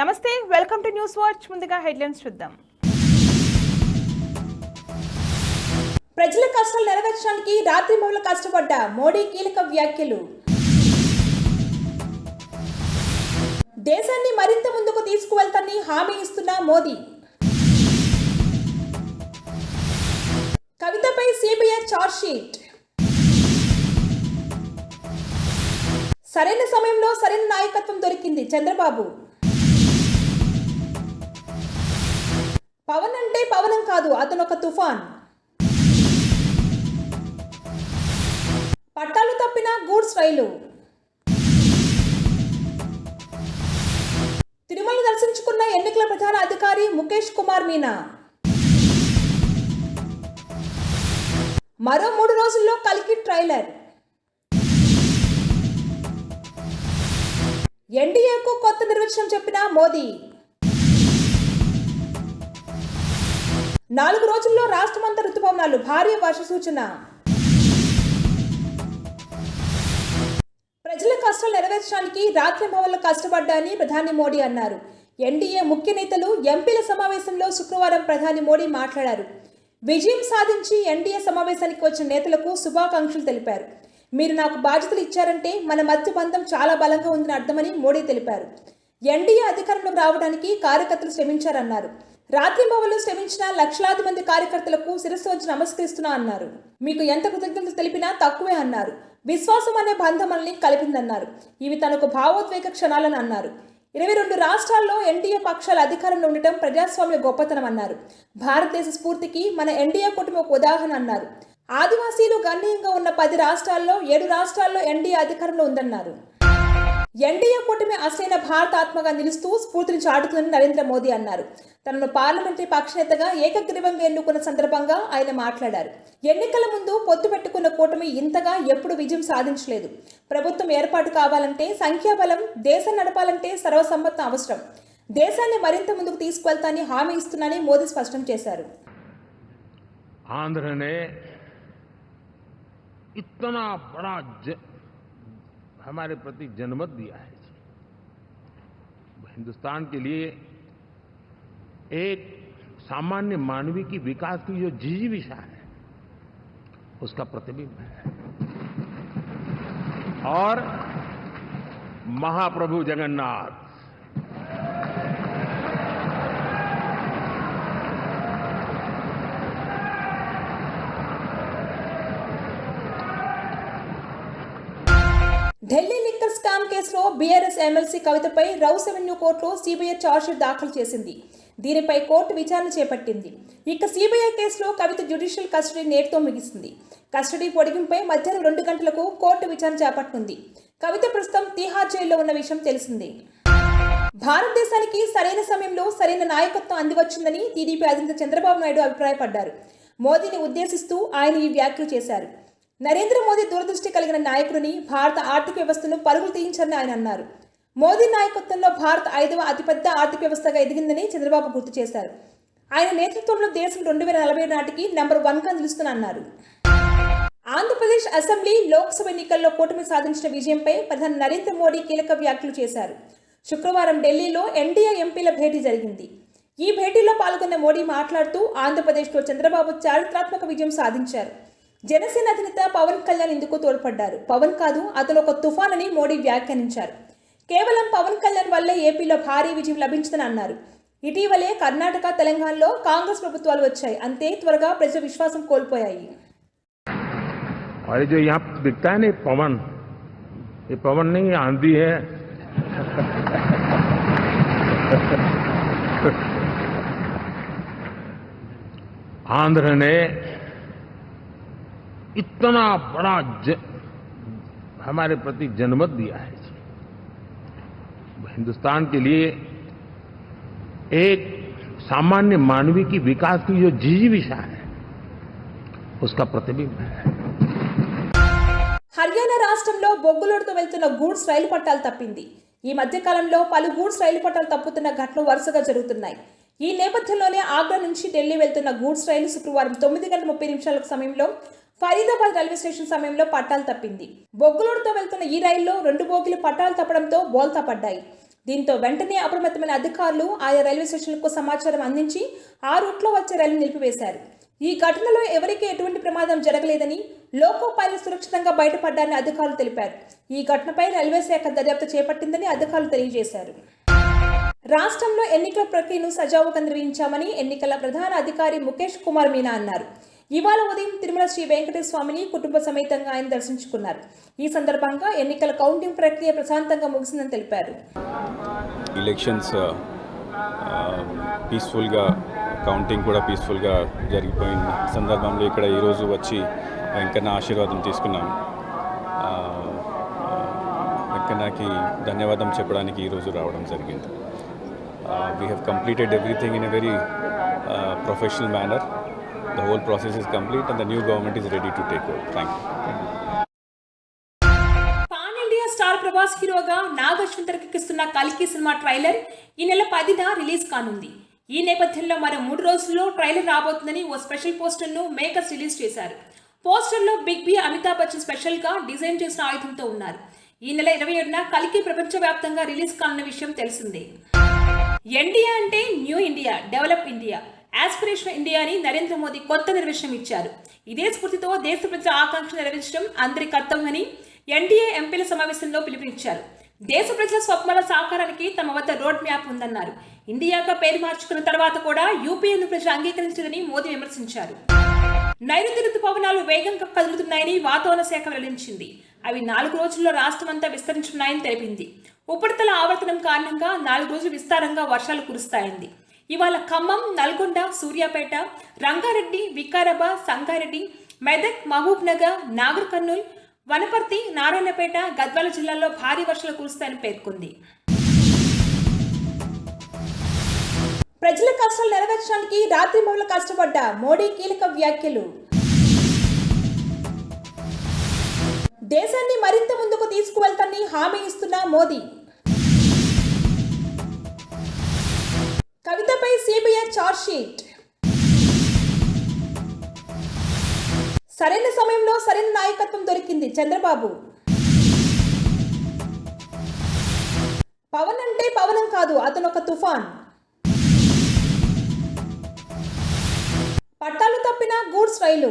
నమస్తే welcome to news watch ముందుగా headlines చూద్దాం. ప్రజల కష్టాలు నెరవేర్చడానికి రాత్రి మౌలు కష్టపడ్డ మోడీ కీలక వ్యాఖ్యలు. దేశాన్ని మరింత ముందుకు తీసుకువెళ్తానని హామీ ఇస్తున్న మోదీ. కవితపై సిబిఐ షీట్ సరైన సమయంలో సరైన నాయకత్వం దొరికింది చంద్రబాబు. పవన్ అంటే పవనం కాదు అతను ఒక తుఫాన్. పట్టాలు తప్పిన గూడ్స్ రైలు. తిరుమల దర్శించుకున్న ఎన్నికల ప్రధాన అధికారి ముఖేష్ కుమార్ మీనా. మరో మూడు రోజుల్లో కలికి ట్రైలర్. ఎన్డీఏకు కొత్త నిర్వచనం చెప్పిన మోదీ. నాలుగు రోజుల్లో రాష్ట్రమంతా రుతుపవనాలు భారీ వర్ష సూచన. ప్రజల కష్టాలు నెరవేర్చడానికి రాత్రి భవన్లో కష్టపడ్డాని ప్రధాని మోడీ అన్నారు. ఎన్డీఏ ముఖ్య నేతలు ఎంపీల సమావేశంలో శుక్రవారం ప్రధాని మోడీ మాట్లాడారు. విజయం సాధించి ఎన్డీఏ సమావేశానికి వచ్చిన నేతలకు శుభాకాంక్షలు తెలిపారు. మీరు నాకు బాధ్యతలు ఇచ్చారంటే మన మధ్య బంధం చాలా బలంగా ఉందని అర్థమని మోడీ తెలిపారు. ఎన్డీఏ అధికారంలోకి రావడానికి కార్యకర్తలు శ్రమించారన్నారు. రాత్రి భవన్లో శ్రమించిన లక్షలాది మంది కార్యకర్తలకు శిరస్సు వచ్చి నమస్కరిస్తున్నా అన్నారు. మీకు ఎంత కృతజ్ఞతలు తెలిపినా తక్కువే అన్నారు. విశ్వాసం అనే బంధం మనల్ని కలిపిందన్నారు. ఇవి తనకు భావోద్వేగ క్షణాలని అన్నారు. ఇరవై రెండు రాష్ట్రాల్లో ఎన్డీఏ పక్షాల అధికారంలో ఉండటం ప్రజాస్వామ్య గొప్పతనం అన్నారు. భారతదేశ స్ఫూర్తికి మన ఎన్డీఏ కుటుంబం ఒక ఉదాహరణ అన్నారు. ఆదివాసీలు గణనీయంగా ఉన్న పది రాష్ట్రాల్లో ఏడు రాష్ట్రాల్లో ఎన్డీఏ అధికారంలో ఉందన్నారు. ఎన్డీఏ కూటమి అసలైన భారత ఆత్మగా నిలుస్తూ స్ఫూర్తిని చాటుతుందని నరేంద్ర మోదీ అన్నారు తనను పార్లమెంటరీ పక్షనేతగా ఏకగ్రీవంగా ఎన్నుకున్న సందర్భంగా ఆయన మాట్లాడారు ఎన్నికల ముందు పొత్తు పెట్టుకున్న కూటమి ఇంతగా ఎప్పుడు విజయం సాధించలేదు ప్రభుత్వం ఏర్పాటు కావాలంటే సంఖ్యాబలం దేశం నడపాలంటే సర్వసమ్మతం అవసరం దేశాన్ని మరింత ముందుకు తీసుకువెళ్తానని హామీ ఇస్తున్నానని మోదీ స్పష్టం చేశారు आंध्र ने इतना बड़ा ज, हमारे प्रति जनमत दिया है हिंदुस्तान के लिए एक सामान्य मानवीय की विकास की जो जिजीविषा है, उसका प्रतिबिंब है। और महाप्रभु जगन्नाथ ఢిల్లీ లిక్కర్ స్కామ్ కేసులో బీఆర్ఎస్ ఎమ్మెల్సీ కవితపై రౌస్ అవెన్యూ కోర్టులో సిబిఐ ఛార్జ్షీట్ దాఖలు చేసింది. దీనిపై కోర్టు విచారణ చేపట్టింది. ఇక సిబిఐ కేసులో కవిత జ్యుడిషియల్ కస్టడీ నేటితో ముగిసింది. కస్టడీ పొడిగింపై మధ్యాహ్నం రెండు గంటలకు కోర్టు విచారణ చేపట్టనుంది కవిత ప్రస్తుతం తిహార్ జైల్లో ఉన్న విషయం తెలిసిందే. భారతదేశానికి సరైన సమయంలో సరైన నాయకత్వం అందివచ్చిందని టీడీపీ అధినేత చంద్రబాబు నాయుడు అభిప్రాయపడ్డారు. మోదీని ఉద్దేశిస్తూ ఆయన ఈ వ్యాఖ్యలు చేశారు. నరేంద్ర మోదీ దూరదృష్టి కలిగిన నాయకుడిని భారత ఆర్థిక వ్యవస్థను పరుగులు తీయించారని ఆయన అన్నారు. మోదీ నాయకత్వంలో భారత్ ఐదవ అతిపెద్ద ఆర్థిక వ్యవస్థగా ఎదిగిందని చంద్రబాబు గుర్తు చేశారు. ఆయన నేతృత్వంలో దేశం రెండు వేల నలభై నాటికి నెంబర్ వన్గా అన్నారు. ఆంధ్రప్రదేశ్ అసెంబ్లీ లోక్సభ ఎన్నికల్లో కూటమి సాధించిన విజయంపై ప్రధాని నరేంద్ర మోడీ కీలక వ్యాఖ్యలు చేశారు. శుక్రవారం ఢిల్లీలో ఎన్డీఏ ఎంపీల భేటీ జరిగింది. ఈ భేటీలో పాల్గొన్న మోడీ మాట్లాడుతూ ఆంధ్రప్రదేశ్లో చంద్రబాబు చారిత్రాత్మక విజయం సాధించారు. జనసేన అధినేత పవన్ కళ్యాణ్ ఇందుకు తోడ్పడ్డారు పవన్ కాదు అతను ఒక తుఫాన్ అని మోడీ వ్యాఖ్యానించారు కేవలం పవన్ కళ్యాణ్ వల్లే ఏపీలో భారీ విజయం లభించిందని అన్నారు ఇటీవలే కర్ణాటక తెలంగాణలో కాంగ్రెస్ ప్రభుత్వాలు వచ్చాయి అంతే త్వరగా ప్రజల విశ్వాసం కోల్పోయాయి और ये जो यहाँ दिखता है ना ये पवन ये पवन नहीं ये आंधी है आंध्र ने इतना बड़ा ज, हमारे प्रति जनमत दिया है हिंदुस्तान के लिए एक सामान्य मानवीय की विकास की जो जिजीविषा है उसका प्रतिबिंब है హర్యానా రాష్ట్రంలో బొగ్గులోడుతో వెళ్తున్న గూడ్స్ రైలు పట్టాలు తప్పింది ఈ మధ్య కాలంలో పలు గూడ్స్ రైలు పట్టాలు తప్పుతున్న ఘటనలు వరుసగా జరుగుతున్నాయి ఈ నేపథ్యంలోనే ఆగ్రా నుంచి ఢిల్లీ వెళ్తున్న గూడ్స్ రైలు శుక్రవారం తొమ్మిది గంటల ముప్పై నిమిషాల సమయంలో ఫరీదాబాద్ రైల్వే స్టేషన్ సమయంలో పట్టాలు తప్పింది. బొగ్గులోడుతో వెళ్తున్న ఈ రైల్లో రెండు బోగిలు పట్టాలు తప్పడంతో బోల్తా పడ్డాయి. దీంతో వెంటనే అప్రమత్తమైన అధికారులు ఆయా రైల్వే స్టేషన్లకు సమాచారం అందించి ఆ రూట్లో వచ్చే రైలు నిలిపివేశారు. ఈ ఘటనలో ఎవరికీ ఎటువంటి ప్రమాదం జరగలేదని లోకో పైలట్ సురక్షితంగా బయటపడ్డారని అధికారులు తెలిపారు. ఈ ఘటనపై రైల్వే శాఖ దర్యాప్తు చేపట్టిందని అధికారులు తెలియజేశారు. రాష్ట్రంలో ఎన్నికల ప్రక్రియను సజావుగా నిర్వహించామని ఎన్నికల ప్రధాన అధికారి ముఖేష్ కుమార్ మీనా అన్నారు. ఇవాళ ఉదయం తిరుమల శ్రీ వెంకటేశ్వర స్వామిని కుటుంబ సమేతంగా ఆయన దర్శించుకున్నారు. ఈ సందర్భంగా ఎన్నికల కౌంటింగ్ ప్రక్రియ ప్రశాంతంగా ముగిసిందని తెలిపారు. ఎలక్షన్స్ పీస్ఫుల్గా కౌంటింగ్ కూడా పీస్ఫుల్గా జరిగిపోయిన సందర్భంలో ఇక్కడ ఈరోజు వచ్చి వెంకన్న ఆశీర్వాదం తీసుకున్నాను uh, వెంకన్నకి ధన్యవాదం చెప్పడానికి ఈరోజు రావడం జరిగింది. We have completed everything in a very professional manner the whole process is complete and the new government is ready to take over. Thank you. Pan India star Prabhas హీరోగా నాగ్ అశ్విన్ తెరకెక్కిస్తున్న కల్కి సినిమా ట్రైలర్ ఈ నెల పదిన release కానుంది. ఈ నేపథ్యంలో మరో మూడు రోజుల్లో ట్రైలర్ రాబోతుందని ఓ స్పెషల్ పోస్టర్ను మేకర్స్ రిలీజ్ చేశారు. పోస్టర్లో బిగ్ బి అమితాబ్ బచ్చన్ స్పెషల్గా డిజైన్ చేసిన ఆయుధంతో ఉన్నారు. ఈ నెల ఇరవై ఏడున కలికి ప్రపంచవ్యాప్తంగా రిలీజ్ కానున్న విషయం తెలిసిందే. ఎన్డీఏ అంటే new India develop India aspiration India అని నరేంద్ర మోదీ కొత్త నిర్వచనం ఇచ్చారు. ఇదే స్ఫూర్తితో దేశ ప్రజల ఆకాంక్ష నెరవేర్చడం అందరి కర్తవ్యమని ఎన్డీఏ ఎంపీల సమావేశంలో పిలుపునిచ్చారు. దేశ ప్రజల స్వప్నాల సాకారానికి తమ వద్ద రోడ్ మ్యాప్ ఉందన్నారు. ఇండియాగా పేరు మార్చుకున్న తర్వాత కూడా యూపీఏను ప్రజలు అంగీకరించదని మోదీ విమర్శించారు. నైరుతి రుతుపవనాలు వేగంగా కదులుతున్నాయని వాతావరణ శాఖ వెల్లడించింది. అవి నాలుగు రోజుల్లో రాష్ట్రమంతా విస్తరించున్నాయని తెలిపింది. ఉపరితల ఆవర్తనం కారణంగా నాలుగు రోజులు విస్తారంగా వర్షాలు కురుస్తాయంది. ఇవాళ ఖమ్మం నల్గొండ సూర్యాపేట రంగారెడ్డి వికారాబాద్ సంగారెడ్డి మెదక్ మహబూబ్ నగర్ నాగర్ కర్నూల్ వనపర్తి నారాయణపేట గద్వాల జిల్లాల్లో భారీ వర్షాలు కురుస్తాయని పేర్కొంది. ప్రజల కష్టాలు నెరవేర్చడానికి రాత్రి మూల కష్టపడ్డ మోడీ కీలక వ్యాఖ్యలు. దేశాన్ని మరింత ముందుకు తీసుకువెళ్తానని హామీ ఇస్తున్న మోదీ. షీట్ సరైన సమయంలో సరైన నాయకత్వం దొరికింది చంద్రబాబు. పవన్ అంటే పవనం కాదు అతను ఒక తుఫాన్. పట్టాలు తప్పిన గూడ్స్ రైలు.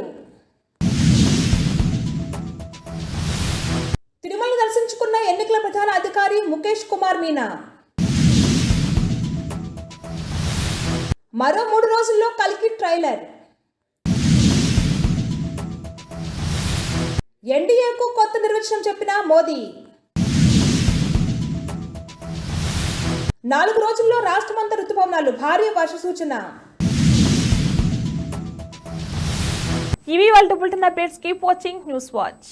తిరుమల దర్శించుకున్న ఎన్నికల ప్రధాన అధికారి ముఖేష్ కుమార్ మీనా. మరో మూడు రోజుల్లో కలికి ట్రైలర్. ఎన్డీఏకు కొత్త నిర్వచనం చెప్పిన మోదీ. నాలుగు రోజుల్లో రాష్ట్రమంతా ఋతుపవనాలు భారీ వర్ష సూచన ఇవి వాళ్ళ bulletin updates keep watching news watch